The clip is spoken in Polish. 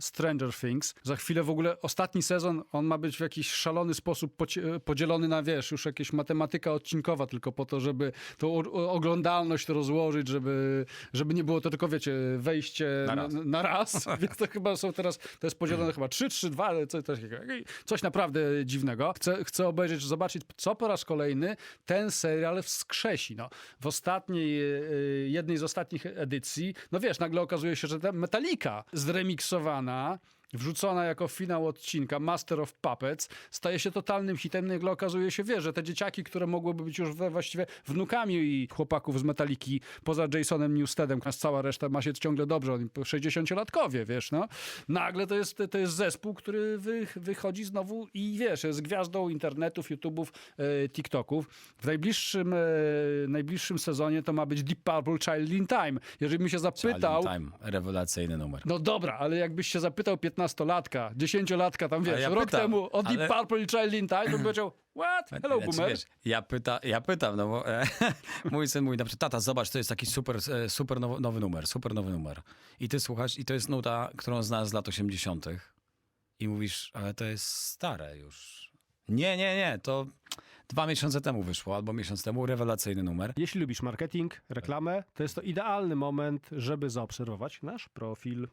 Stranger Things. Za chwilę w ogóle ostatni sezon, on ma być w jakiś szalony sposób podzielony na, wiesz, już jakieś matematyka odcinkowa, tylko po to, żeby tą oglądalność rozłożyć, żeby, żeby nie było to tylko, wiecie, wejście Na na, raz. na raz. Więc to chyba są teraz, to jest podzielone chyba 3, 3, 2, ale coś, coś, takiego. coś naprawdę dziwnego. Chcę, chcę obejrzeć, zobaczyć, co po raz kolejny ten serial wskrzesi. No, w ostatniej, e, jednej z ostatnich edycji, no wiesz, nagle okazuje się, że ta Metallica zremiksowana, 그러나 wrzucona jako finał odcinka Master of Puppets, staje się totalnym hitem. Nagle okazuje się, wiesz, że te dzieciaki, które mogłyby być już we, właściwie wnukami i chłopaków z Metaliki, poza Jasonem Newstedem, a cała reszta ma się ciągle dobrze, oni 60-latkowie, wiesz, no. Nagle to jest, to jest zespół, który wy, wychodzi znowu i wiesz, jest gwiazdą internetów, YouTube'ów, e, TikToków. W najbliższym, e, najbliższym sezonie to ma być Deep Purple Child in Time. Jeżeli bym się zapytał... Time, rewelacyjny numer. No dobra, ale jakbyś się zapytał 15-latka, 10-latka, tam wiesz, ja rok pytam, temu o Deep ale- Purple i Child in Time, bym powiedział, what? Hello, Znaczy, boomer. wiesz, ja, pyta, ja pytam, no bo e, mój syn mówi na przykład, tata, zobacz, to jest taki super, e, super nowy, nowy numer, super nowy numer. I ty słuchasz, i to jest nuta, którą znasz z lat 80. I mówisz, ale to jest stare już. Nie, nie, nie, to dwa miesiące temu wyszło, albo miesiąc temu, rewelacyjny numer. Jeśli lubisz marketing, reklamę, to jest to idealny moment, żeby zaobserwować nasz profil.